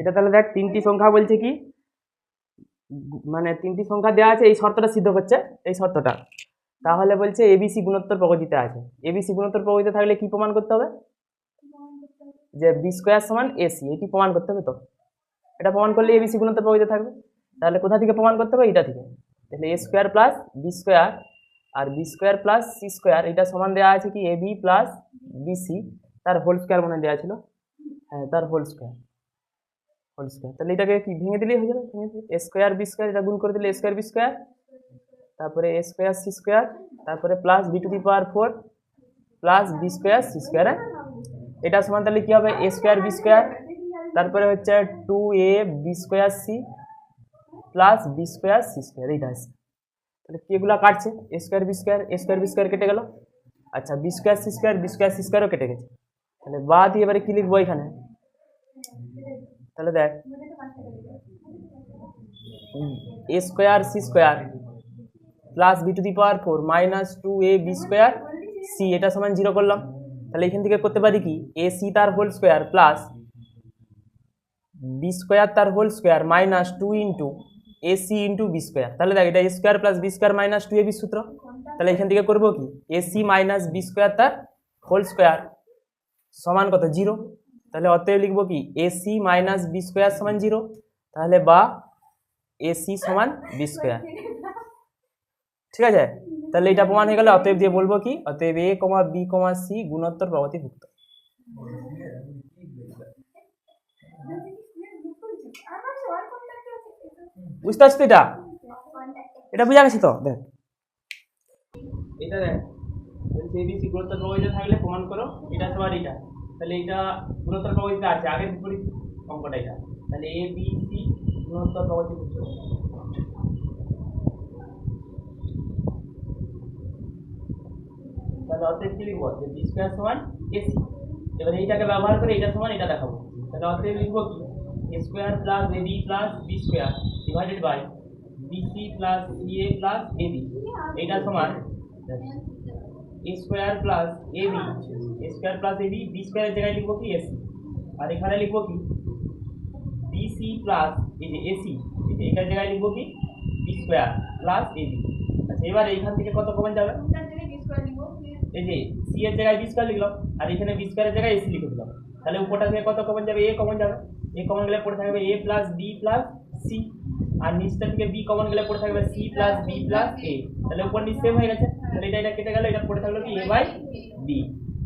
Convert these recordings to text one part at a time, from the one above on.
এটা তাহলে দেখ, তিনটি সংখ্যা বলছে কি? মানে তিনটি সংখ্যা দেওয়া আছে, এই শর্তটা সিদ্ধ করছে, এই শর্তটা। তাহলে বলছে এবিসি গুণোত্তর প্রগতিতে আছে। এবিসি গুণোত্তর প্রগতিতে থাকলে কি প্রমাণ করতে হবে? যে বি স্কোয়ার সমান এসি এটি প্রমাণ করতে হবে তো? এটা প্রমাণ করলে এবিসি গুণোত্তর প্রগতিতে থাকবে। তাহলে কোথা থেকে প্রমাণ করতে হবে? এটা থেকে। তাহলে A square plus B square R B square plus C square এটা সমান দেওয়া আছে কি? এ বি প্লাস বিসি তার হোল স্কোয়ার মনে দেওয়া ছিল। হ্যাঁ তার হোল স্কোয়ার হোল স্কোয়ার তাহলে এটাকে কি, ভেঙে দিলেই হয়ে যাবে? ভেঙে দিলে স্কোয়ার বি স্কোয়ার এটা গুণ করে দিলে স্কোয়ার বি স্কোয়ার তারপরে এ স্কোয়ার সি স্কোয়ার তারপরে plus B to the power four plus B square C square এটা সমান তাহলে কী হবে? এ স্কোয়ার বি স্কোয়ার তারপরে হচ্ছে two A B square C plus B square C square এইটা আছে। তাহলে কেগুলো কাটছে? A square B square A square B square কেটে গেল। আচ্ছা B square C square B square C স্কোয়ারও কেটে গেছে। তাহলে বা দিয়ে এবারে কী লিখব এখানে? তাহলে দেখ। A square C square plus B to the power four minus two A B square C এটা সমান জিরো করলাম। তাহলে এখান থেকে করতে পারি কি? এ সি তার whole square plus B square তার whole square minus two into A C into B square তাহলে দেখ, এটা A square plus B square minus two A B সূত্র। তাহলে এখান থেকে করব কি? A C minus B square তার হোল স্কোয়ার সমান কত? জিরো তাহলে অতএব লিখব কি? A C minus B square সমান জিরো তাহলে বা এ সি সমান বি স্কোয়ার ঠিক আছে? তাহলে এটা প্রমাণ হয়ে গেলে। অতএব দিয়ে বলব কি? অতএব এ কমা বি কমা সি গুণোত্তর প্রগতিভুক্ত বুঝতে পারছিস তো এটা? এটা বুঝা গেছে তো? দেখ। এটা দেখ। থাকলে প্রমাণ করো। এটা সবার এটা। তাহলে এটা গুণোত্তর প্রগতিতে আছে। আগের বিপরীত অঙ্কটা এটা। তাহলে এ বি সি গুণোত্তর অতএব কি লিখব? যে বি সমান এসি এবার এইটাকে ব্যবহার করে এটা সমান এটা দেখাবো। তাহলে অতএব লিখব কি? Square plus A B plus B square divided by plus C plus A B এইটা সমান। A square plus A B square plus A B B স্কোয়ারের জায়গায় লিখব কি? এসি আর এখানে লিখব কি? বিসি প্লাস এই যে এসি এইটার জায়গায় লিখব কি? B square plus A B. আচ্ছা এবার এইখান থেকে কত কমন যাবে? এই যে সি এর জায়গায় বি স্কোয়ার লিখলাম আর এখানে বি স্কোয়ারের জায়গায় এসি লিখে দিলাম। তাহলে উপরটা থেকে কত কমন যাবে? এ কমন যাবে। এ কমন গেলে পড়ে থাকবে A plus B plus C. আর নিচটা থেকে বি কমন গেলে পড়ে থাকবে C plus B plus A. তাহলে উপর নিচ সেম হয়ে গেছে। তাহলে এটা এটা কেটে গেল এটা পড়ে থাকল কি? এ বাই বি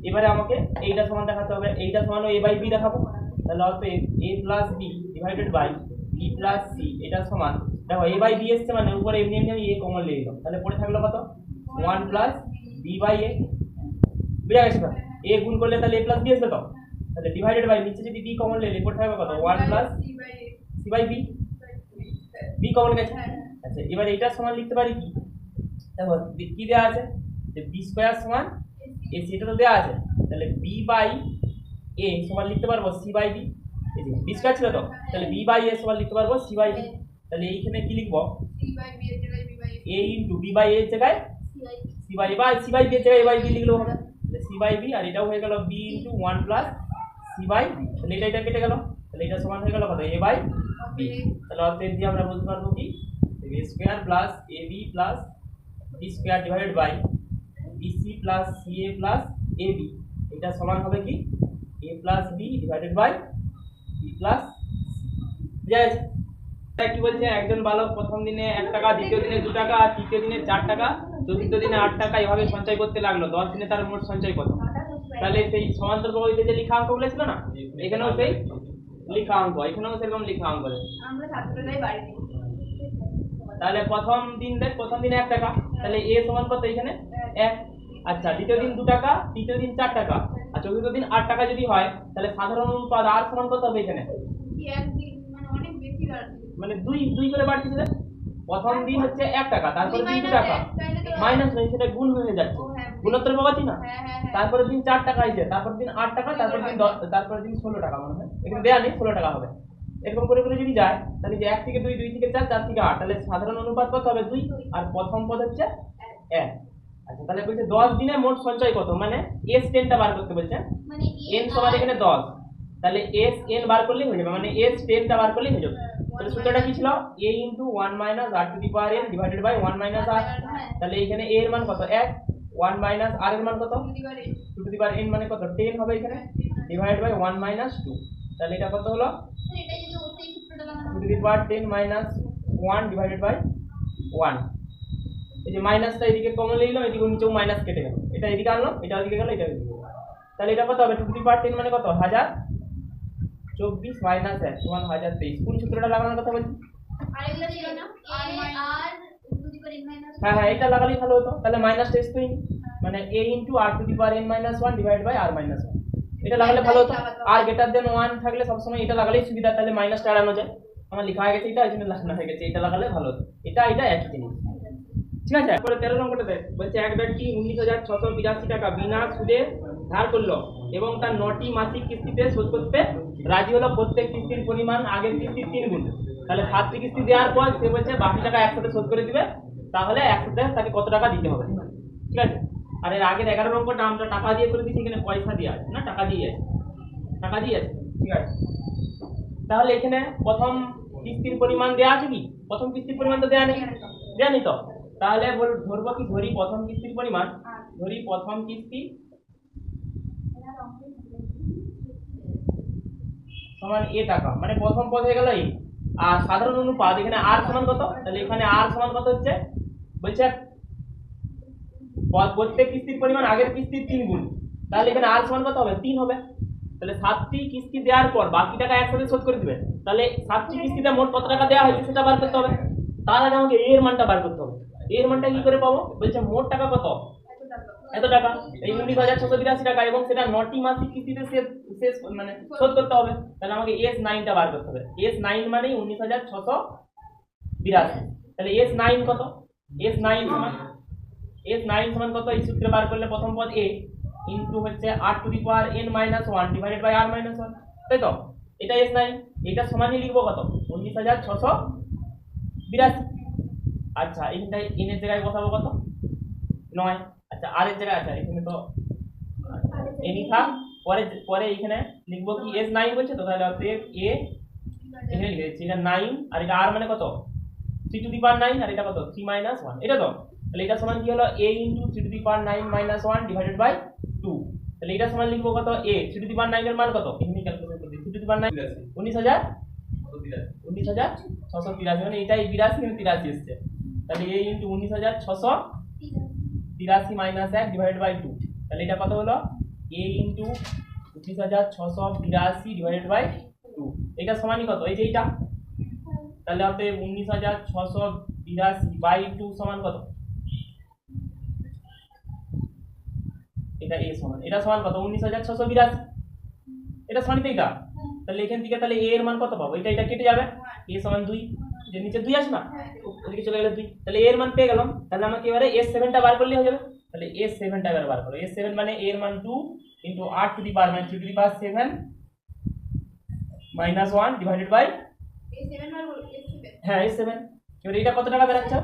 এবারে আমাকে এইটা সমান দেখাতে হবে এইটা সমান এ বাই বি দেখাবো। তাহলে অতএব A plus B divided by B plus C এটা সমান। দেখো এ বাই বি এসছে মানে উপরে এমনি এমনি আমি এ কমন লিখে দিলাম। তাহলে পড়ে থাকল কত? One plus B by A বুঝা গেছে তো? এ গুণ করলে তাহলে এ প্লাস বি আসবে তো? তাহলে ডিভাইডেড বাই নিচে যদি বি কমন নিলে পড়ে থাকবে কত? One plus C by B B common গেছে? আচ্ছা এবার এটা সমান লিখতে পারি কি? দেখো কি দেওয়া আছে? যে বি স্কোয়ার সমান এ সি এটা তো দেওয়া আছে। তাহলে বি বাই এ সমান লিখতে পারব সি বাই বি এই যে বি স্কোয়ার ছিল তো, তাহলে বি বাই এ সমান লিখতে পারব সি বাই বি তাহলে এইখানে কি লিখব? এ ইন্টু বি বাই এর জায়গায় সি বাই বা সি বাই বি এর জায়গায় এ বাই বি লিখলেও হবে তাহলে সি বাই বি আর এটাও হয়ে গেল B into one plus C by তাহলে এটা এটা কেটে গেল। তাহলে এটা সমান হয়ে গেল কত? এ বাই বি তাহলে অতএব দিয়ে আমরা বলতে পারব কি? Square plus A B plus B square divided by BC plus C A plus A B এটা সমান হবে কি? A plus B divided by B plus বুঝা গেছে কি বলছে? একজন বালক প্রথম দিনে এক টাকা, দ্বিতীয় দিনে দু টাকা আর তৃতীয় দিনে চার টাকা, চতুর্থ দিনে আট টাকা, এভাবে সঞ্চয় করতে লাগল। দশ দিনে তার মোট সঞ্চয় কত? তাহলে সেই সমান্তর প্রবাহিতে যে লিখা অঙ্কগুলো ছিল না, এখানেও সেই লিখা অঙ্ক, এখানেও সেরকম লিখা অঙ্ক। আমরা ছাত্ররাই বাড়ি দিই তাহলে প্রথম দিন দেখ প্রথম দিনে এক টাকা। তাহলে এ সমান কত এখানে এক। আচ্ছা দ্বিতীয় দিন দু টাকা তৃতীয় দিন চার টাকা। আর চতুর্থ দিন আট টাকা যদি হয় তাহলে সাধারণ অনুপাত আর সমান কত হবে এখানে? মানে মানে দুই দুই করে বাড়ছে সেটা? প্রথম দিন হচ্ছে এক টাকা তারপর দিন দু টাকা। মাইনাস হয়ে সেটা গুণ হয়ে যাচ্ছে। হ্যাঁ, গুণোত্তর প্রগতি না? হ্যাঁ হ্যাঁ তারপরে দিন চার টাকা হয়েছে তারপর দিন আট টাকা তারপর দিন তারপরে দিন ষোলো টাকা মনে হয়। এখানে দেয়া নেই ষোলো টাকা হবে। এরকম করে করে যদি যায় তাহলে যে এক থেকে দুই দুই থেকে চার চার থেকে আট তাহলে সাধারণ অনুপাত কত হবে দুই আর প্রথম পদ হচ্ছে এক। আচ্ছা তাহলে বলছে দশ দিনে মোট সঞ্চয় কত? মানে এস টেনটা বার করতে বলছে মানে এন সমান এখানে দশ। তাহলে এস এন বার করলেই হয়ে যাবে। মানে এস টেনটা বার করলেই হয়ে যাবে। তাহলে সূত্রটা কি ছিল? A into one minus R to the power N divided by one minus R তাহলে এখানে এ এর মান কত? এক। ওয়ান মাইনাস আর এর মান কত? Two to the power N মানে কত? টেন হবে এখানে। Divide by one minus two তাহলে এটা কত হলো এটা যদি ওই সূত্রটা লাগানো two to the power ten minus one divided by one এই যে মাইনাসটা এদিকে কমন নিলাম এদিকে নিচেও মাইনাস কেটে গেল। এটা এদিকে আনলাম এটা ওদিকে গেল এটা এদিকে তাহলে এটা কত হবে? Two to the power ten মানে কত? হাজার চব্বিশ মাইনাস এক সমান হাজার তেইশ। কোন সূত্রটা লাগানোর কথা বলছি? হ্যাঁ হ্যাঁ এটা লাগালেই ভালো হতো। তাহলে মাইনাস টেস্ট মানে A into R to the power N minus one divide by R minus one এটা লাগালে ভালো হতো। আর গ্রেটার দেন ওয়ান থাকলে সবসময় এটা লাগালেই সুবিধা, তাহলে মাইনাসটা এড়ানো যায়। আমার লেখা হয়ে গেছে এটা, ওই জন্য লাগানো হয়ে গেছে। এটা লাগালে ভালো হতো। এটা এটা একই জিনিস। ঠিক আছে? তারপরে তেরো নম্বরটা দেখ। বলছে, এক ব্যক্তি উনিশ হাজার ছশো বিরাশি টাকা বিনা সুদে ধার করল এবং তার নটি মাসিক কিস্তিতে শোধ করতে রাজি হলো প্রত্যেক কিস্তির পরিমাণ আগের কিস্তির তিন গুণ। তাহলে সাতটি কিস্তি দেওয়ার পর সে বলছে, বাকি টাকা একসাথে শোধ করে দিবে। তাহলে একসাথে তাকে কত টাকা দিতে হবে? ঠিক আছে? আর এর আগের এগারো নম্বরটা আমরা টাকা দিয়ে করে দিচ্ছি এখানে পয়সা দিয়ে আছে, না? টাকা দিয়ে আছে। টাকা দিয়ে আছে, ঠিক আছে? তাহলে এখানে প্রথম কিস্তির পরিমাণ দেওয়া আছে কি? প্রথম কিস্তির পরিমাণ তো দেওয়া নেই। দেওয়া নেই তো? তাহলে ধরবো কি? ধরি প্রথম কিস্তির পরিমাণ। ধরি প্রথম কিস্তি। সমান এ টাকা। মানে প্রথম পদ হয়ে গেল এই। আর সাধারণ অনুপাত, এখানে আর সমান কত? তাহলে এখানে আর সমান কত হচ্ছে? বলছে প্রত্যেক কিস্তির পরিমাণ আগের কিস্তির তিন গুণ। তাহলে এখানে আর সমান কত হবে? তিন হবে। তাহলে সাতটি কিস্তি দেওয়ার পর বাকি টাকা একসাথে শোধ করে দিবে তাহলে সাতটি কিস্তিতে মোট কত টাকা দেওয়া হয়েছে সেটা বার করতে হবে। তার আগে আমাকে এর মানটা বার করতে হবে। এর মানটা কি করে পাবো? বলছে মোট টাকা কত? এত টাকা। এই উনিশ হাজার ছশো বিরাশি টাকা এবং সেটা নটি মাসিক কিস্তিতে শেষ মানে শোধ করতে হবে। তাহলে আমাকে এস নাইনটা বার করতে হবে। এস নাইন মানেই উনিশ হাজার ছশো বিরাশি। তাহলে এস নাইন কত? এস নাইন সমান এস নাইন সমান কত? এই সূত্রে বার করলে প্রথম পদ এ ইন্টু হচ্ছে R to the power N minus one divided by R minus one তাই তো এটা এস নাইন এটা সমানই লিখব কত? উনিশ হাজার ছশো বিরাশি। আচ্ছা এইখানটায় এনের জায়গায় বসাবো কত? নয়। আচ্ছা আর এর জায়গায় আচ্ছা এখানে তো এনি থাক পরে পরে এখানে লিখব কি এস নাইন বলছে তো? তাহলে অতএব এ এখানে লিখে দিচ্ছি। এটা নাইন আর এটা আর মানে কত? Three to the power nine আর এটা কত? থ্রি মাইনাস ওয়ান এটা তো? তাহলে এটা সমান কি হলো? A into three to the power nine minus one divided by two তাহলে এটা সমান লিখব কত? এ থ্রি টু দি পাওয়ার নাইনের মান কত? এখানে ক্যালকুলেট করে দিই। Three to the power nine উনিশ হাজার? উনিশ হাজার ছশো তিরাশি। মানে এটাই বিরাশি কিন্তু তিরাশি এসছে। তাহলে এ ইন্টু উনিশ হাজার ছশো তিরাশি মাইনাস এক ডিভাইড বাই টু তাহলে এটা কত হলো? এ ইন্টু পঁচিশ হাজার ছশো বিরাশি ডিভাইডেড বাই টু এটা সমানই কত? এই যে এইটা। তাহলে অতএব উনিশ হাজার ছশো বিরাশি বাই টু সমান কত? এটা এ সমান। এটা সমান কত? উনিশ হাজার ছশো বিরাশি। এটা সমানই তো এটা তাহলে এখান থেকে তাহলে এ এর মান কত পাবো? এটা এটা কেটে যাবে? এ সমান দুই। যে নিচে দুই আছে না? ওদিকে চলে গেলে দুই। তাহলে এর মান পেয়ে গেলাম। তাহলে আমাকে এবারে এস সেভেনটা বার করলে হয়ে যাবে। তাহলে এস সেভেনটা এবার বার করো। এস সেভেন মানে এর মান two into r to the power মানে two to the power seven minus one divided by বার হ্যাঁ এস সেভেন এবার এটা কত টাকা বেরাচ্ছে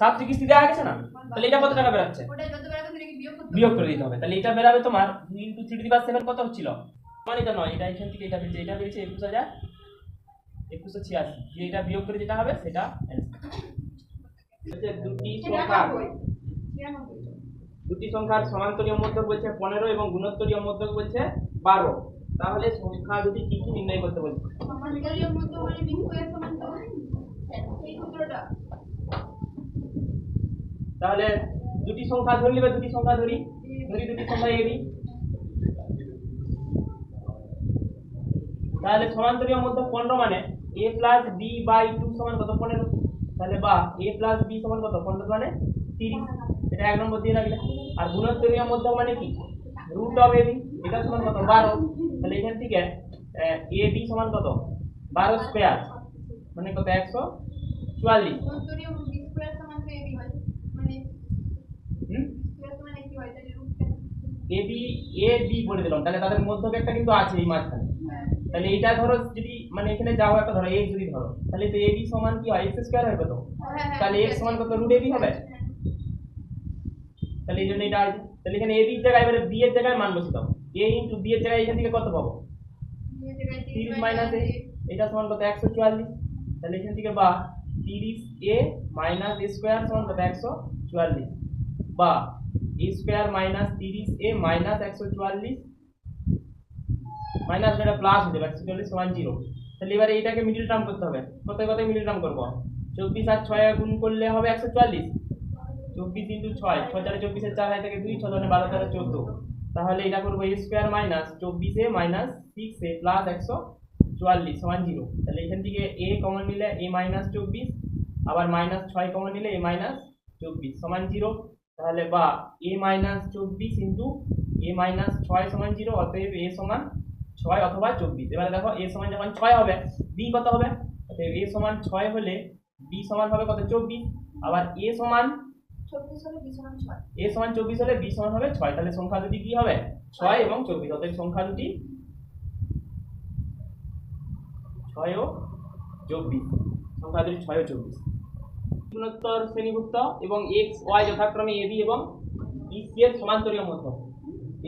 সাতটি কিস্তি দেওয়া গেছে না? তাহলে এটা কত টাকা বেরাচ্ছে? বিয়োগ করে দিতে হবে। তাহলে এটা বেরাবে তোমার দুই ইন্টু থ্রি পাওয়ার সেভেন কত হচ্ছিল? মানে এটা নয় এটা এখান থেকে এটা বেরিয়েছে এটা বেরিয়েছে একুশ হাজার একুশশো ছিয়াশি। যে এটা বিয়োগ করে যেটা হবে সেটা দুটি সংখ্যা দুটি সংখ্যার সমান্তরীয় মধ্যক বলছে পনেরো এবং গুণোত্তরীয় মধ্যক বলছে বারো। তাহলে সংখ্যা দুটি কি কি নির্ণয় করতে বলছে? সমান্তরালের মধ্যে মানে বিন্দু এর এই সূত্রটা তাহলে দুটি সংখ্যা ধরে নেবে দুটি সংখ্যা ধরি? ধরি দুটি সংখ্যা এবি তাহলে সমান্তরীয় মধ্যে পনেরো মানে? A plus b by two সমান কত? পনেরো। তাহলে বা এ প্লাস বি সমান কত? পনেরো মানে তিরিশ। এটা এক নম্বর দিয়ে রাখলে। আর গুণোত্তরীয় মধ্যে মানে কি? রুট অফ এবি এটা সমান কত? বারো। তাহলে এখান থেকে এ বি সমান কত? বারো স্কোয়ার মানে কত? একশো চুয়াল্লিশ সত্তরীয় বি স্কয়ার সমান তো এবি হয় মানে হুম স্কয়ার সমান কি হয় তাহলে রুটটা এ বি এ বি বলে দিলাম। তাহলে তাদের মধ্যকে একটা কিন্তু আছে এই মাঝখানে। তাহলে এটা ধরো যদি মানে এখানে যাও একটা ধরো এক্স যদি ধরো তাহলে তো এ বি সমান কি হয়? এক্স স্কোয়ার হবে তো? তাহলে এক্স সমান কত? রুট এ বি হবে? তাহলে এই জন্য এটা আছে। তাহলে এখানে এ বির জায়গায় এবারে বি এর জায়গায় মান বসে দাও এ ইন্টু বি এর জায়গায় এখান থেকে কত পাবো? তিরিশ মাইনাস এ এটা সমান কত? একশো চুয়াল্লিশ। তাহলে এখান থেকে বা তিরিশ এ মাইনাস এ স্কোয়ার সমান কত? একশো চুয়াল্লিশ। বা স্কোয়ার মাইনাস তিরিশ এ মাইনাস একশো চুয়াল্লিশ মাইনাস এটা প্লাস হয়ে যাবে একশো চল্লিশ সমান জিরো তাহলে এবারে এটাকে মিডিল টার্ম করতে হবে। কোথায় কোথায় মিডিল টার্ম করব? চব্বিশ আর ছয় গুণ করলে হবে একশো চুয়াল্লিশ। চব্বিশ ইন্টু ছয় ছয় চারে চব্বিশের চার হয় থেকে দুই ছ ধরে বারো, তেরো, চোদ্দ। তাহলে এটা করব এ স্কোয়ার মাইনাস চব্বিশে মাইনাস সিক্স এ প্লাস একশো চুয়াল্লিশ সমান জিরো তাহলে এখান থেকে এ কমন নিলে এ মাইনাস চব্বিশ, আবার মাইনাস ছয় কমন নিলে এ মাইনাস চব্বিশ, সমান জিরো তাহলে বা এ মাইনাস চব্বিশ ইন্টু এ মাইনাস ছয় সমান জিরো অতএব এ সমান ছয় অথবা চব্বিশ। এবারে দেখো এ সমান যখন ছয় হবে বি কত হবে? অতএব এ সমান ছয় হলে বি সমান হবে কত? চব্বিশ। আবার এ সমান এ সমান চব্বিশ হলে বি সমান হবে ছয়। তাহলে সংখ্যা দুটি কি হবে? ছয় এবং চব্বিশ। অতএব সংখ্যা দুটি ছয় ও চব্বিশ। সংখ্যা দুটি ছয় ও চব্বিশ। গুণোত্তর শ্রেণীভুক্ত এবং এক্স ওয়াই যথাক্রমে এবি এবং বিসি এর সমান্তরীয় মধ্যক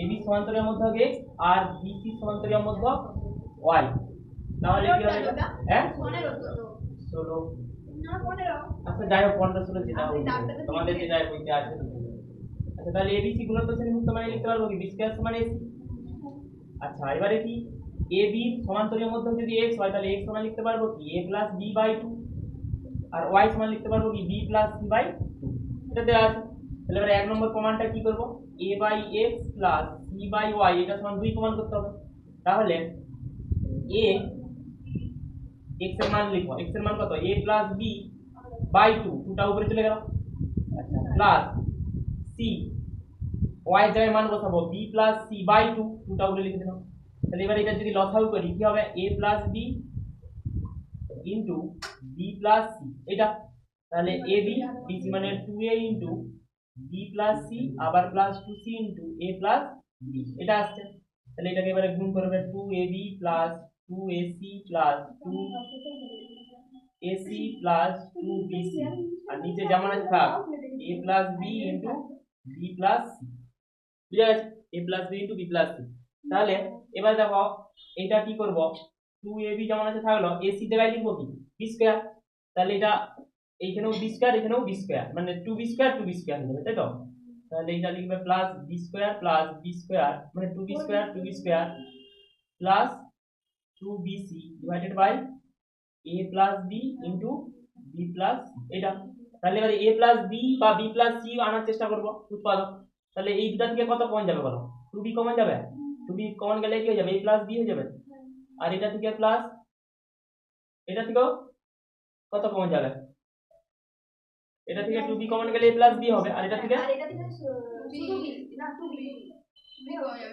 এবি সমান্তরীয় মধ্যক এক্স আর বিসি সমান্তরীয় মধ্যক ওয়াই তাহলে কি হবে? হ্যাঁ? পনেরো। তো ষোলো না পনেরো। আচ্ছা যাই হোক পনেরো ষোলো যেটা আপনি হোক, ডাক্তারের তোমাদের যেটা বইতে আছে আচ্ছা তাহলে এবিসি গুণোত্তর শ্রেণীভুক্ত মানে লিখতে পারব কি? বি স্কয়ার সমান এসি আচ্ছা এবারে কি? এ বি সমান্তরীয় মধ্যে যদি এক্স হয় তাহলে এক্স সমান লিখতে পারব কি? A plus b by two R y সমান লিখতে পারব কি b plus c by two এটা দেওয়া আছে তাহলে এবারে এক নম্বর প্রমাণটা কি করব a by x plus c by y এটা সমান দুই প্রমাণ করতে হবে তাহলে এ এক্সের মান লিখো এক্সের মান কত a plus b by two টুটা উপরে চলে গেল আচ্ছা প্লাস সি ওয়াই এর জায়গায় মান বসাবো b plus c by two টুটা উপরে লিখে দিলাম তাহলে এবার এটা যদি লসাগু করি কি হবে a plus b into b plus c এটা? তাহলে এ বি বিসি মানে two a into b plus c আবার plus two c into a plus b এটা আসছে। তাহলে এটাকে এবারে গুণ করবে two a b plus two a c plus two ac plus two bc আর নিচে যেমন আছে, থাক a plus b into b plus c বুঝা গেছে? A plus b into b plus c তাহলে, এবার দেখো, এটা কি করব? টু এ বি যেমন আছে, থাকল এসি জায়গায় লিখব কি? বি স্কোয়ার তাহলে এটা এইখানেও বি স্কোয়ার এখানেও বি স্কোয়ার মানে two b square two b square হয়ে যাবে, তাই তো? তাহলে এটা লিখবে plus b square plus b square মানে two b square two b square plus two b c divided by a plus b into b plus এটা তাহলে এবারে এ প্লাস বি বা বি প্লাস সি আনার চেষ্টা করব, উৎপাদক। তাহলে এই দুটা থেকে কত কমন যাবে বলো? টু বি কমন যাবে? টু বি কমন গেলে কি হয়ে যাবে? এ প্লাস বি হয়ে যাবে। আর এটা থেকে প্লাস এটা থেকেও কত কমন যাবে? এটা থেকে টু বি কমন গেলে এ প্লাস বি হবে আর এটা থেকে? আর এটা থেকে শুধু বি না টু বি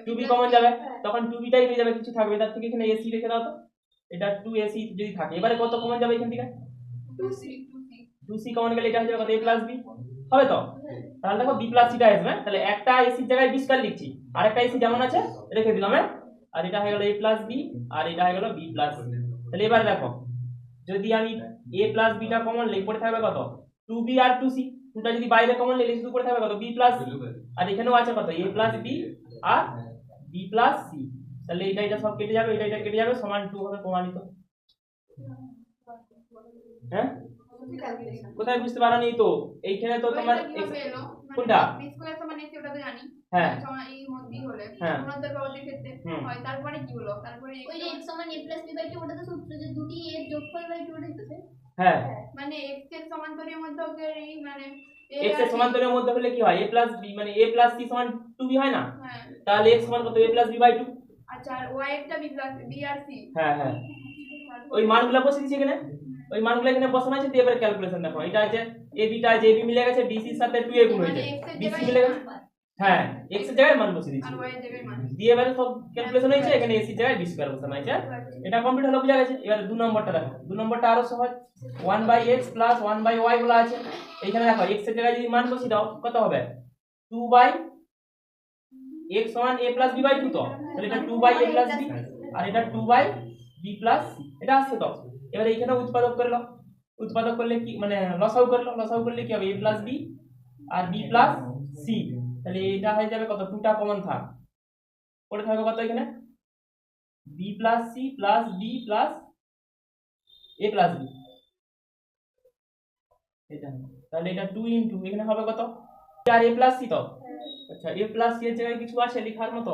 টু কমন যাবে। তখন টু বিটাই হয়ে যাবে কিছু থাকবে তার থেকে এখানে এসি রেখে দাও তো। এটা টু এসি যদি থাকে। এবারে কত কমন যাবে এখান থেকে? Two c two c two c common গেলে এটা হয়ে যাবে কত? এ প্লাস বি হবে তো? তাহলে দেখো বি প্লাস সিটা আসবে তাহলে একটা এসির জায়গায় বি স্কয়ার লিখছি। আর একটা এসি যেমন আছে রেখে দিলাম হ্যাঁ? আর এটা হয়ে গেল এ প্লাস বি আর এটা হয়ে গেল বি প্লাস সি তাহলে এবারে দেখো যদি আমি এ প্লাস বিটা কমন লিখ পড়ে থাকবে কত? টু বি আর টু সি টুটা যদি বাইরে কমন লিখলে শুধু পড়ে থাকবে কত? বি প্লাস সি আর এখানেও আছে কত? এ প্লাস বি আর বি প্লাস সি তাহলে এটা এটা সব কেটে যাবে এটা এটা কেটে যাবে সমান টু হবে প্রমাণিত। হ্যাঁ? কোথায় বুঝতে পারোনি তো? এইখানে তো তোমার কোনটা? এসি ওটা তো জানি। হ্যাঁ। এই মধ্যে হলে। হ্যাঁ। পাওয়ার ক্ষেত্রে হয়। তারপরে কি হলো? তারপরে ওই যে x সমান a প্লাস b বাই 2 ওটা তো সূত্র যে দুটি এর যোগফল বাই 2 ওটাই তো হ্যাঁ। মানে x এর সমান্তরীয় মধ্যকের এই মানে a এর সমান্তরের মধ্যে হলে কি হয়? এ প্লাস বি মানে এ প্লাস সি সমান টু বি হয় না? হ্যাঁ। তাহলে এক্স সমান কত? A plus b by two আচ্ছা আর y একটা b প্লাস b আর c হ্যাঁ হ্যাঁ। ওই মানগুলো বসে দিচ্ছি এখানে। ওই মানগুলো এখানে বসানো আছে দিয়ে এবার ক্যালকুলেশন দেখো। এটা আছে এ বিটা আছে এ বি মিলে গেছে বিসির সাথে টু এ গুণ হয়েছে। মানে x এর মিলে গেছে? হ্যাঁ এক্সের জায়গায় মান বসে দিচ্ছি। মান। দিয়ে এবারে সব ক্যালকুলেশন হয়েছে এখানে এসি জায়গায় বি স্কয়ার বসানো হয়েছে। এটা কমপ্লিট হলো বুঝা গেছে। এবার দু নম্বরটা দেখো। দু নম্বরটা আরও সহজ। One by x plus one by y বলা আছে। এখানে দেখো এক্সের জায়গায় যদি মান বসিয়ে দাও কত হবে? টু বাই এক্স সমান বি বাই টু তো? তাহলে এটা two by a plus b আর এটা টু বাই বি প্লাস এটা আসছে তো এবার এইখানে উৎপাদক করে নাও। উৎপাদক করলে কি মানে লসাউ করল লসাউ করলে কি হবে? এ প্লাস বি আর বি প্লাস সি তাহলে এটা হয়ে যাবে কত? টুটা কমন থাক। পড়ে থাকবে কত এখানে? B plus c plus b plus a plus b এটা তাহলে এটা টু ইন্টু এখানে হবে কত? আর এ প্লাস সি তো? আচ্ছা এ প্লাস সি এর জায়গায় কিছু আছে লেখার মতো?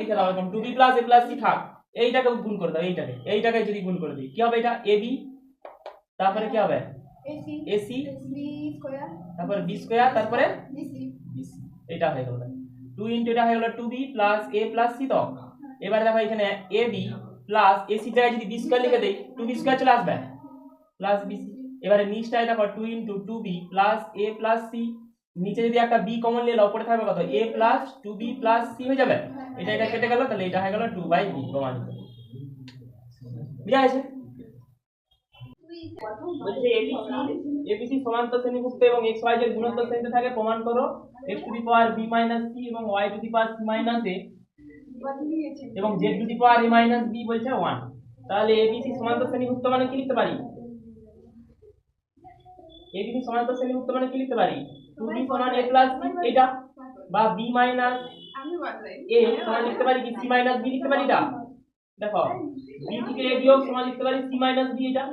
লিখে দাও এরকম two b plus a plus c থাক। এইটাকে গুণ করে দাও এইটাকে। এইটাকে যদি গুণ করে দিই কি হবে এটা? এ বি তারপরে কি হবে? এসি এসি বি স্কয়ার তারপরে বি স্কোয়ার তারপরে? বিসি এটা হয়ে গেল। টু ইন্টু এটা হয়ে গেল two b plus a plus c তো এবারে দেখো এখানে এ বি প্লাস এসি জায়গায় যদি বি স্কোয়ার লিখে দেই টু বি স্কোয়ার চলে আসবে। প্লাস বি সি এবারে নিচটায় দেখো two into two b plus a plus c নিচে যদি একটা বি কমন নিলে উপরে থাকবে কত? A plus two b plus c হয়ে যাবে। এটা এটা কেটে গেল, তাহলে এটা হয়ে গেল টু বাই বি প্রমাণিত। বুঝা গেছে বলছে এবিসি সমান্তর শ্রেণীভুক্ত এবং এক্স ওয়াই এর গুণোত্তর শ্রেণীতে থাকে, প্রমাণ করো। X to the power b minus c এবং y to the power c minus a এবং z to the power a minus b বলছে ওয়ান তাহলে এবিসি সমান্তর শ্রেণীভুক্ত মানে কি লিখতে পারি? এবিসি সমান্তর শ্রেণীভুক্ত মানে কি লিখতে পারি? টু বি সমান এ প্লাস এটা। বা বি মাইনাস এ সমান লিখতে পারি কি সি মাইনাস বি লিখতে পারি? এটা দেখো বি থেকে এ বিয়োগ সমান লিখতে পারি সি মাইনাস বি এটা।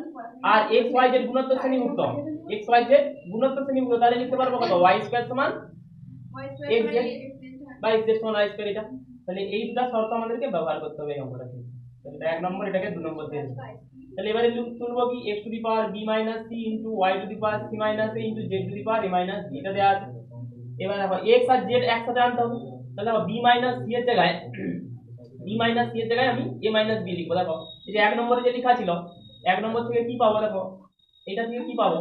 আর এক্স ওয়াই জেড গুণোত্তর শ্রেণীভুক্ত এক্স ওয়াই জেড গুণোত্তর শ্রেণীভুক্ত তাহলে লিখতে পারব কত? ওয়াই স্কয়ার সমান এক্স X, বা এক্স জেড সমান ওয়াই স্কয়ার এটা। তাহলে এই দুটো শর্ত আমাদেরকে ব্যবহার করতে হবে এই অঙ্কটাতে তাহলে এটা এক নম্বর এটাকে দু নম্বর দিয়ে। তাহলে এবারে তুলবো কি? X to the power b minus c into y to the power c minus a into z to the power a minus এটা দেওয়া আছে। এবার দেখো এক্স আর জেড একসাথে আনতে হবে। তাহলে বি মাইনাস সি এর জায়গায় বি মাইনাস সি এর জায়গায় আমি এ মাইনাস বি লিখব, দেখো। এই যে এক নম্বরে যে লেখা ছিল, এক নম্বর থেকে কি পাবো, দেখো? এটা থেকে কি পাবো?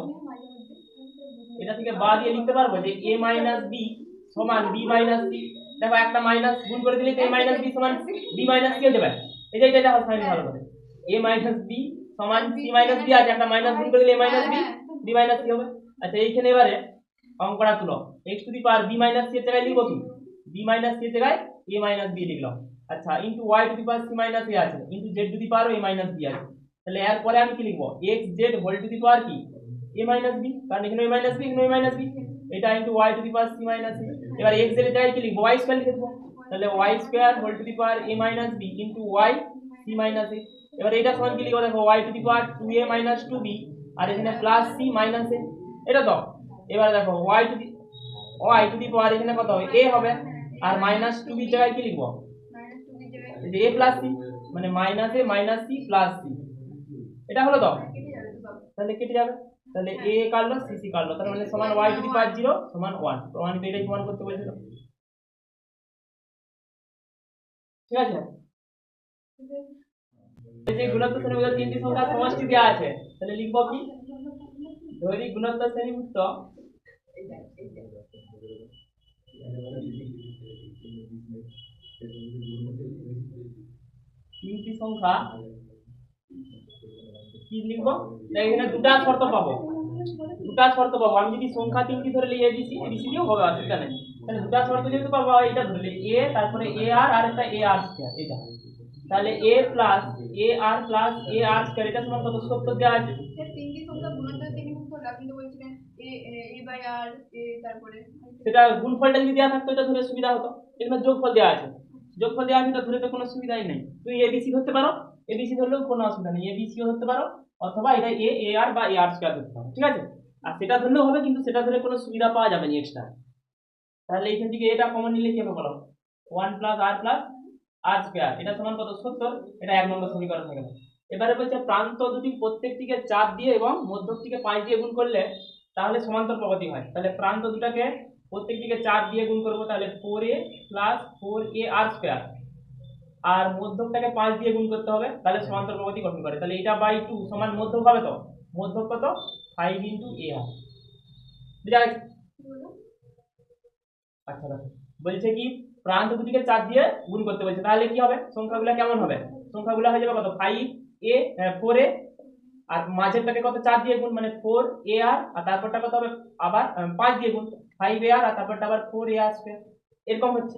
এটা থেকে বা দিয়ে লিখতে পারব যে এ মাইনাস বি সমান বি মাইনাস সি দেখো, একটা মাইনাস গুণ করে দিলে এ মাইনাস বি সমান বি মাইনাস সি হয়ে যাবে। এই যে এটা দেখো সাইন ভালো করে। এ মাইনাস বি সমান সি মাইনাস বি আছে, একটা মাইনাস গুণ করে দিলে a minus b b minus c হবে। আচ্ছা এইখানে এবারে অঙ্কটা তুলো। X to the power b minus c এর জায়গায় লিখব কি? বি মাইনাস এর জায়গায় এ মাইনাস বি লিখলাম। আচ্ছা into y to the power c minus a আছে into z to the power a minus b আছে। তাহলে এর পরে আমি কি লিখব? X z whole to the power কি? এ মাইনাস বি কারণ এখানে এ মাইনাস বি এখানে এ মাইনাস বি এটা into y to the power c minus এবার এক্সের জায়গায় কি লিখব? ওয়াই স্কয়ার লিখে দেবো। তাহলে y square whole to the power a minus b into y c minus a এবার এটা সমান কি লিখব? দেখো y to the power two a minus two b আর এখানে প্লাস সি মাইনাস এ এটা তো এবার দেখো y to the y to the power এখানে কত হবে? এ হবে। আর মাইনাস টু বির জায়গায় কি লিখব? এ প্লাস সি মানে minus a minus c plus c এটা হলো তো? তাহলে কেটে যাবে? তাহলে এ কাটলো সি সি কাটলো। তার মানে সমান y to the power zero সমান ওয়ান প্রমাণিত এটাই প্রমাণ করতে বলছিল। ঠিক আছে? যে গুণোত্তর শ্রেণীভুক্ত তিনটি সংখ্যার সমষ্টি দেওয়া আছে তাহলে লিখব কি? ধরি গুণোত্তর শ্রেণীভুক্ত। তিনটি সংখ্যা? কি লিখব এখানে দুটা শর্ত পাবো। দুটা শর্ত পাবো। আমি যদি সংখ্যা তিনটি ধরে এবিসি এবিসি দিয়েও হবে অসুবিধা নেই তাহলে দুটা শর্ত যেহেতু পাবো এটা ধরলে এ তারপরে এ আর আর একটা এ আর স্কয়ার এটা। তাহলে a plus a r plus a r square এটা সমান কত? সত্তর দেওয়া আছে। তিনটি সংখ্যা গুণোত্তর শ্রেণীভুক্ত হলো আপনি তো বলছিলেন এ বাই আর, এ, তারপরে সেটা যদি দেওয়া থাকতো, এটা ধরে সুবিধা হতো। এখানে দেওয়া আছে। দেওয়া আছে ধরে তো কোনো সুবিধাই নেই। পারো। ধরলেও কোনো অসুবিধা নেই। পারো। অথবা এটা এ বা এ পারো। ঠিক আছে? আর সেটা ধরলেও হবে, কিন্তু সেটা ধরে কোনো সুবিধা পাওয়া যাবে না এক্সট্রা তাহলে এইখান থেকে এটা কমন নিলে কি হবে বলো? One plus r plus r square এটা সমান কত? সত্তর। এটা এক নম্বর সমীকরণ গেল। এবারে বলছে প্রান্ত দুটি প্রত্যেকটিকে চার দিয়ে এবং মধ্যকটিকে পাঁচ দিয়ে গুণ করলে তাহলে সমান্তর প্রগতি হয়। তাহলে প্রান্ত দুটাকে প্রত্যেকটিকে চার দিয়ে গুণ করব, তাহলে four a plus four a r square আর মধ্যকটাকে পাঁচ দিয়ে গুণ করতে হবে, তাহলে সমান্তর প্রগতি গঠন করে? তাহলে এটা বাই টু সমান মধ্যক হবে তো? মধ্যক কত? ফাইভ ইন্টু এ আর বুঝা আচ্ছা দেখো বলছে কি, প্রান্ত দুটিকে চার দিয়ে গুণ করতে বলছে। তাহলে কি হবে? সংখ্যাগুলো কেমন হবে? সংখ্যাগুলো হয়ে যাবে কত? ফাইভ এ ফোর এ আর মাঝেরটাকে কত? চার দিয়ে গুণ মানে ফোর এ আর আর তারপরটা কত হবে? আবার পাঁচ দিয়ে গুণ। ফাইভ এ আর আর তারপরটা আবার ফোর এ স্কোয়ার এরকম হচ্ছে।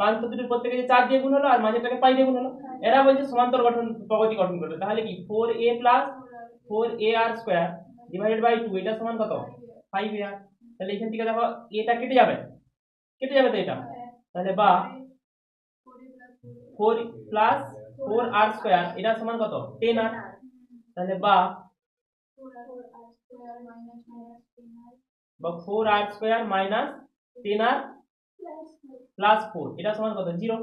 পাঁচ দুটির প্রত্যেকে যে চার দিয়ে গুণ হলো, আর মাঝেরটাকে পাঁচ দিয়ে গুণ হলো, এরা বলছে সমান্তর গঠন, প্রগতি গঠন করবে। তাহলে কি? Four a plus four a r square divided by two এটা সমান কত? ফাইভ এ আর তাহলে এখান থেকে দেখো, এটা কেটে যাবে। কেটে যাবে তো এটা? তাহলে বা four plus four r square এটা সমান কত? টেন আর তাহলে বা। বা four r square minus ten r plus four এটা সমান কত? জিরো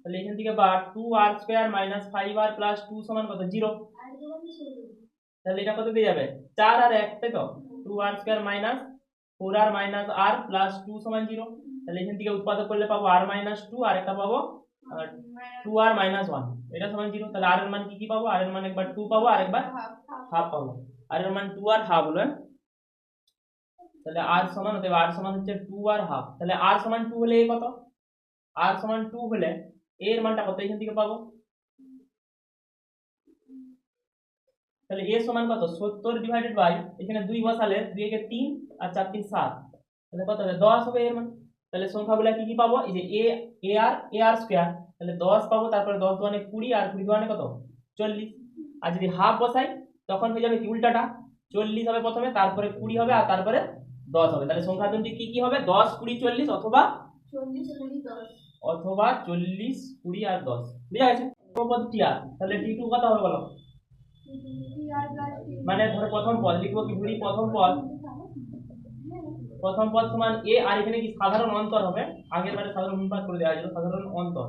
তাহলে এখান থেকে বা two r square minus five r plus two সমান কত? জিরো তাহলে এটা কত দিয়ে যাবে? চার আর এক, তাই তো? Two r square minus four r minus r plus two সমান জিরো তাহলে এখান থেকে উৎপাদক করলে পাবো আর মাইনাস টু আর একটা পাবো টু আর মাইনাস ওয়ান এটা সমান জিরো তাহলে আর এর মান কি কি পাবো আর এর মান একবার টু পাবো আর একবার হাফ পাবো আর এর মান টু আর হাফ হলো হ্যাঁ? তাহলে আর সমান হতে আর সমান হচ্ছে টু আর হাফ তাহলে আর সমান টু হলে এ কত আর সমান টু হলে এ এর মানটা কত এখান থেকে পাবো তাহলে এ সমান কত সত্তর ডিভাইডেড বাই এখানে দুই বসালে দুই একে তিন আর চার তিন সাত তাহলে কত হবে দশ হবে এর মান তাহলে সংখ্যাগুলো কি কি পাবো? এই যে এ এ আর এ আর স্কোয়ার তাহলে দশ পাবো তারপরে দশ দুয়ানে কুড়ি আর কুড়ি দুয়ানে কত? চল্লিশ। আর যদি হাফ বসাই তখন হয়ে যাবে কি উল্টাটা? চল্লিশ হবে প্রথমে তারপরে কুড়ি হবে আর তারপরে দশ হবে। তাহলে সংখ্যা দুটি কি কি হবে? দশ কুড়ি চল্লিশ অথবা অথবা চল্লিশ কুড়ি আর দশ। বুঝা গেছে? পদ টি আর তাহলে টি টু কত হবে বলো? মানে ধরো প্রথম পদ লিখব কি ধরি প্রথম পদ। প্রথম পদ সমান এ আর এখানে কি সাধারণ অন্তর হবে? আগের বারে সাধারণ অনুপাত করে দেওয়া ছিল সাধারণ অন্তর।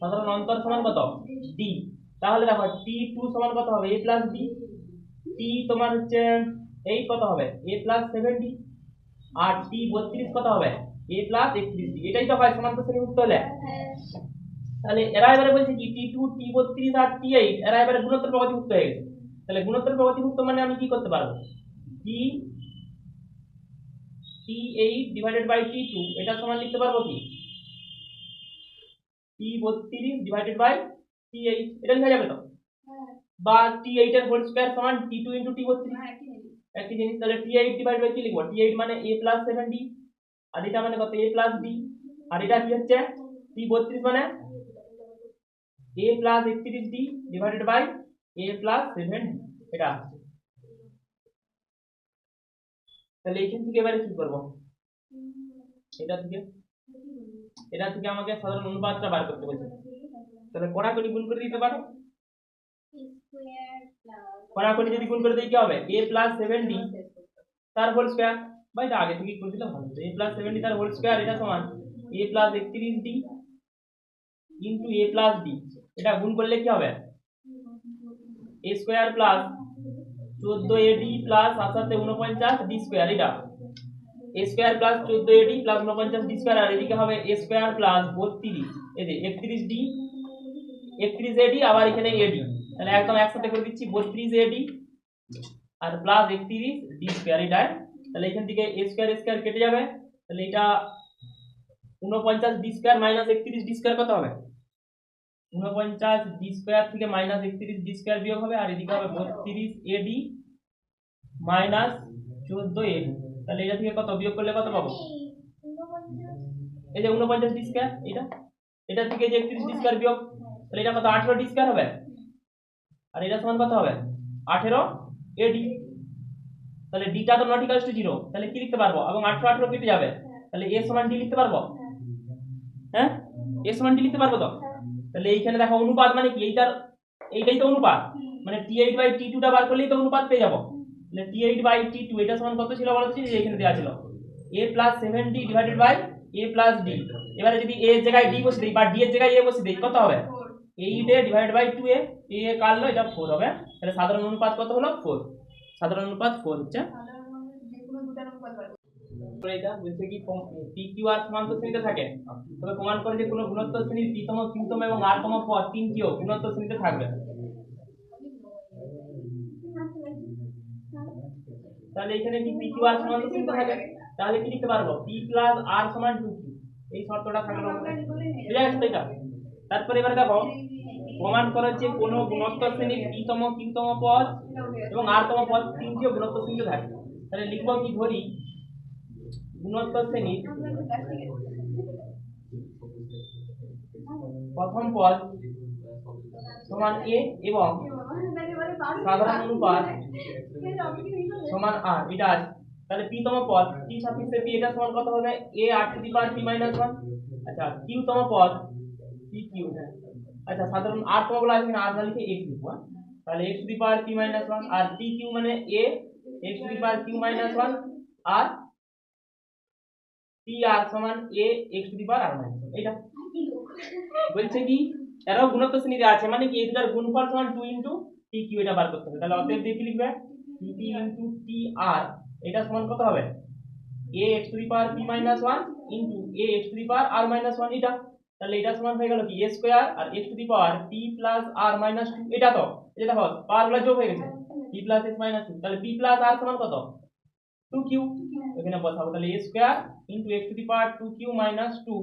সাধারণ অন্তর সমান কত? ডি তাহলে দেখো টি টু সমান কত হবে? এ প্লাস ডি টি তোমার হচ্ছে, এই কত হবে? এ প্লাস সেভেন ডি আর টি বত্রিশ কত হবে? এ প্লাস একত্রিশ ডি এটাই তো হয়, সমান্ত শ্রেণীভুক্ত হলে। তাহলে এরা এবারে বলছে কি? টি টু টি বত্রিশ আর টি এইট এরা এবারে গুণোত্তর প্রগতিভুক্ত হয়ে গেছে। তাহলে গুণোত্তর প্রগতিভুক্ত মানে আমি কি করতে পারব? T t eight divided by t two এটা সমান লিখতে পারব কি? টি বত্রিশ ডিভাইডেড বাই টি এইট এটা লেখা যাবে তো? বা টি এইট এর হোল স্কোয়ার সমান টি টু ইন্টু টি বত্রিশ। একই জিনিস। তাহলে টি এইট ডিভাইড বাই কি লিখব। টি এইট মানে এ প্লাস সেভেন ডি আর এটা মানে কত? এ প্লাস ডি আর এটা কি হচ্ছে? টি বত্রিশ মানে এ প্লাস একত্রিশ d divided by a plus seven d এটা। তাহলে এখান থেকে এবারে কি করব? এটা থেকে এটা থেকে আমাকে সাধারণ অনুপাতটা বার করতে বলছে। তাহলে কড়াকড়ি গুণ করে দিতে পারো? কড়াকড়ি যদি গুণ করে দিই কি হবে? এ প্লাস সেভেন ডি তার হোল স্কোয়ার বা এটা আগে থেকে করে দিলে ভালো এ প্লাস সেভেন ডি তার হোল স্কোয়ার এটা সমান এ প্লাস একত্রিশ d into a plus d এটা গুণ করলে কি হবে? এ স্কোয়ার প্লাস চোদ্দ এডি প্লাস আসাতে উনপঞ্চাশ ডি স্কোয়ার এটা। এ স্কোয়ার প্লাস চোদ্দ এডি প্লাস উনপঞ্চাশ ডি স্কোয়ার আর এদিকে হবে এ স্কোয়ার প্লাস বত্রিশ। এই যে একত্রিশ ডি একত্রিশ এডি আবার এখানে এডি তাহলে একদম একসাথে করে দিচ্ছি, বত্রিশ এডি আর প্লাস একত্রিশ ডি স্কোয়ার এটা। তাহলে এখান থেকে এ স্কোয়ার স্কোয়ার কেটে যাবে। তাহলে এটা উনপঞ্চাশ ডি স্কোয়ার মাইনাস একত্রিশ ডি স্কোয়ার কত হবে? উনপঞ্চাশ ডি স্কোয়ার থেকে মাইনাস একত্রিশ ডি স্কোয়ার বিয়োগ হবে, আর এদিকে হবে বত্রিশ এডি মাইনাস চোদ্দ এডি তাহলে এটা থেকে কত বিয়োগ করলে কত পাবো? এই যে উনপঞ্চাশ ডি স্কোয়ার এটা এটা থেকে যে একত্রিশ ডি স্কোয়ার বিয়োগ, তাহলে এটা কত, আঠেরো ডি স্কোয়ার হবে? আর এটা সমান কত হবে? আঠেরো এডি তাহলে ডিটা তো নট টু জিরো তাহলে কি লিখতে পারব? এবং আঠেরো আঠেরো কেটে যাবে, তাহলে এ সমান ডি লিখতে পারব? হ্যাঁ? এ সমান ডি লিখতে পারব তো? তাহলে এইখানে দেখো অনুপাত মানে কি? এইটার এইটাই তো অনুপাত। মানে টি এইট বাই টি টুটা বার করলেই তো অনুপাত পেয়ে যাব। তাহলে t eight by t two এটা সমান কত ছিল বলো যে এখানে দেওয়া ছিল। A plus seven d divided by a plus d এবারে যদি এ এর জায়গায় ডি বসে দিই বা ডি এর জায়গায় এ বসে দিই কত হবে? Eight a divide by two a a কাটলো এটা ফোর হবে। তাহলে সাধারণ অনুপাত কত হলো? ফোর সাধারণ অনুপাত ফোর হচ্ছে তো এটা কি পি কিউ আর শ্রেণীতে থাকে। তবে প্রমাণ করে যে গুণোত্তর এবং পদ তিনটিও গুণোত্তর শ্রেণীতে থাকবে। তাহলে এখানে কি পি কিউ আর সমান্ত শ্রেণীতে থাকে? তাহলে কি লিখতে পারব? পি প্লাস আর সমান টু কিউ এই শর্তটা থাকল বুঝা গেছে এটা? তারপরে এবারে দেখো, প্রমাণ করে যে কোনো গুণোত্তর শ্রেণির পিতম কিউতম পদ এবং আরতম পদ তিনটিও গুণোত্তর শ্রেণীতে থাকে। তাহলে লিখব কি ধরি গুণোত্তর শ্রেণির প্রথম পদ সমান এ এবং সাধারণ অনুপাত সমান আর এটা তাহলে পি তম পদ টি সাফিক্সে পি এটা সমান কত হবে? A r to the power p minus one আচ্ছা কিউ তম পদ পি কিউ আচ্ছা সাধারণ আর তম বলা আছে আর না লিখে এক্স লিখব হ্যাঁ? তাহলে x to the power p minus one R p q মানে a x to power q minus one R p আর সমান a x to the power আর এটা বলছে কি, এরাও গুণত্ব শ্রেণীতে আছে মানে কি এই দুটার গুণফল সমান টু ইন্টু টি কিউ এটা বার করতে হবে। তাহলে অতএব দিয়ে কি লিখবে টি ইন্টু টি আর এটা সমান কত হবে? A x to the power p minus one into a x to the power r minus one এটা তাহলে এটা সমান হয়ে গেল কি a square R x to the power p plus r minus two এটা তো এটা দেখো পাওয়ারগুলো যোগ হয়ে গেছে p plus x minus two তাহলে পি প্লাস আর সমান কত? টু কিউ এখানে বসাবো। তাহলে a square into x to the power two q minus two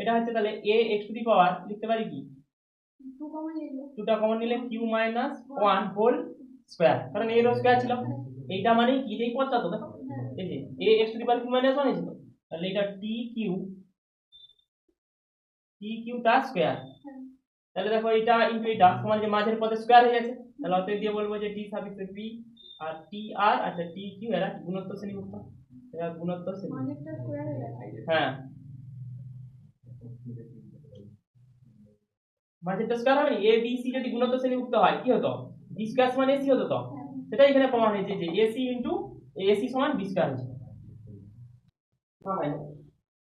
এটা হচ্ছে তাহলে এ এক্স টু দি পাওয়ার লিখতে পারি কি? টু কমন নিল। টুটা কমন নিলে q minus one whole square কারণ এর স্কোয়ার ছিল। এইটা মানে কি? যেই পদটা তো দেখো। এই যে a x to the power q minus one এসেছিল তাহলে এটা টি কিউ টি কিউটা স্কোয়ার তাহলে দেখো এটা ইন্টু এটা সমান যে মাঝের পদে স্কোয়ার হয়ে যাচ্ছে। তাহলে অতএব দিয়ে বলব যে টি সাফিক্সে পি আর টি আর আচ্ছা টি কিউ এরা গুণত্ব শ্রেণীভুক্ত। এরা গুণত্ব শ্রেণি। হয়ে হ্যাঁ। মাঝেরটা স্কোয়ার হবে এ বি সি যদি গুণত্ব শ্রেণীভুক্ত হয় কি হতো? বি স্কোয়ার সমান এসি হতো তো? সেটাই এখানে প্রমাণ হয়েছে যে এসি ইন্টু এসি সমান বি স্কোয়ার হয়েছে।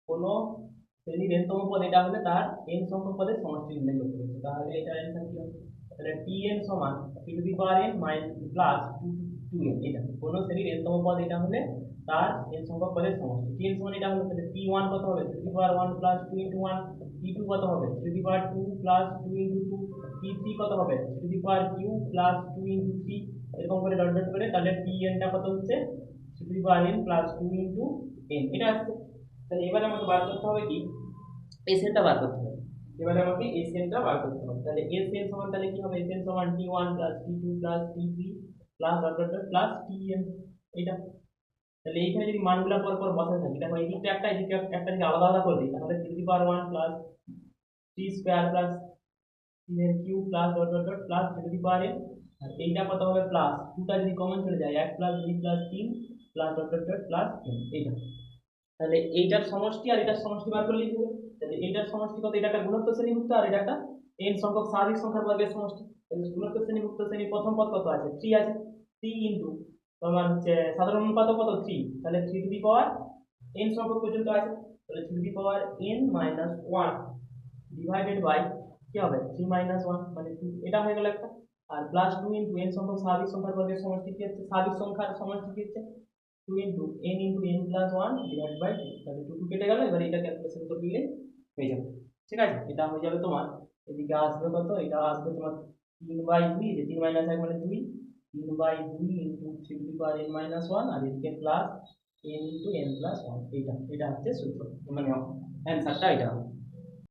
কোনো শ্রেণির এনতম পদ এটা হলে তার এন সংখ্যক পদের সমষ্টি নির্ণয় করতে হচ্ছে তাহলে এটা অ্যান্সার কি হবে? তাহলে টি এন সমান T to the power n minus plus two two n এটা কোনো শ্রেণির এনতম পদ, এটা হলে তার এন সংখ্যক পদের সমষ্টি। টি এন এটা হলে তাহলে টি ওয়ান কত হবে? Three power one plus two into one T two কত হবে? Three power two plus two into two T three কত হবে? Three power q plus two into three এরকম করে ডট করে তাহলে টি এনটা কত হচ্ছে? Three power n plus two into n এটা আসছে। তাহলে এবারে আমাকে বার করতে হবে কি? এসএনটা বার করতে হবে। এবারে আমাকে এসএনটা বার করতে হবে। তাহলে এসএন সমান তাহলে কি হবে? এসএন সমান T one plus T two plus T three plus dot dot dot plus T n এটা তাহলে এইখানে যদি মানগুলো পর পর বসাতে থাকি, দেখো এদিকটা একটা এদিকে একটা যদি আলাদা আলাদা করে দিই, তাহলে to the power one plus T square plus T এর q plus dot dot dot plus to the power n আর এইটা কত হবে প্লাস টুটা যদি কমন চলে যায়, এক প্লাস দুই প্লাস তিন plus dot dot dot plus এইটা। তাহলে এইটার সমষ্টি আর এটার সমষ্টি বার করে লিখতে তাহলে এইটার সমষ্টি কত? এটা একটা গুণত্ব শ্রেণীভুক্ত আর এটা একটা এন সংখ্যক স্বাভাবিক সংখ্যার বর্গের সমষ্টি। তাহলে গুণত্ব শ্রেণীভুক্ত শ্রেণির প্রথম পদ কত আছে? থ্রি আছে। থ্রি ইন্টু তোমার হচ্ছে সাধারণ অনুপাত কত? থ্রি তাহলে three to the power n সংখ্যক পর্যন্ত আছে। তাহলে three to the power n minus one divided by কি হবে? থ্রি মাইনাস ওয়ান মানে এটা হয়ে গেল একটা। আর প্লাস টু ইন্টু এন সংখ্যক স্বাভাবিক সংখ্যার বর্গের সমষ্টি কি হচ্ছে? স্বাভাবিক সংখ্যার সমষ্টি কি হচ্ছে? Two into n into n plus one divide by তাহলে টু টু কেটে গেল। এবার এটা ক্যালকুলেশন করে দিলে হয়ে যাবে। ঠিক আছে? এটা হয়ে যাবে তোমার এদিকে আসবে কত? এটা আসবে তোমার তিন বাই দুই যে তিন মাইনাস এক মানে দুই, তিন বাই দুই into three to power n minus one আর এদিকে plus n into n plus one এইটা এটা হচ্ছে সূত্র মানে অ্যান্সারটা এটা হবে।